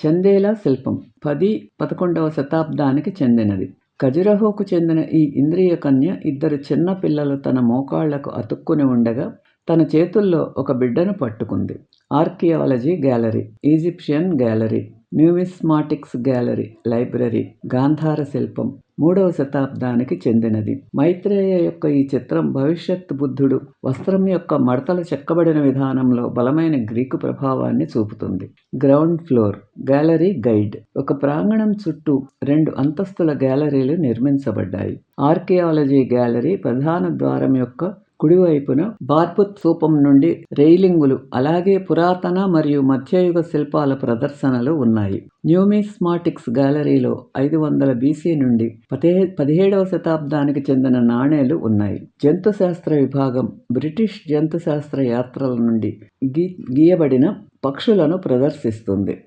చందేలా శిల్పం. పది పదకొండవ శతాబ్దానికి చెందినది. ఖజురహోకు చెందిన ఈ ఇంద్రియ కన్య ఇద్దరు చిన్న పిల్లలు తన మోకాళ్ళకు అతుక్కుని ఉండగా తన చేతుల్లో ఒక బిడ్డను పట్టుకుంది. Archaeology gallery Egyptian gallery numismatics gallery library Gandhara శిల్పం మూడవ శతాబ్దానికి చెందినది. మైత్రేయ యొక్క ఈ చిత్రం భవిష్యత్ బుద్ధుడు వస్త్రం యొక్క మడతలు చెక్కబడిన విధానంలో బలమైన గ్రీకు ప్రభావాన్ని చూపుతుంది. Ground floor gallery guide. ఒక ప్రాంగణం చుట్టూ రెండు అంతస్తుల గ్యాలరీలు నిర్మించబడ్డాయి. ఆర్కియాలజీ గ్యాలరీ ప్రధాన ద్వారం యొక్క కుడివైపున బార్బుత్ స్థూపం నుండి రైలింగులు అలాగే పురాతన మరియు మధ్యయుగ శిల్పాల ప్రదర్శనలు ఉన్నాయి. న్యూమిస్మాటిక్స్ గ్యాలరీలో ఐదు వందల బీసీ నుండి పదే పదిహేడవ శతాబ్దానికి చెందిన నాణేలు ఉన్నాయి. జంతుశాస్త్ర విభాగం బ్రిటిష్ జంతుశాస్త్ర యాత్రల నుండి గీ గీయబడిన పక్షులను ప్రదర్శిస్తుంది.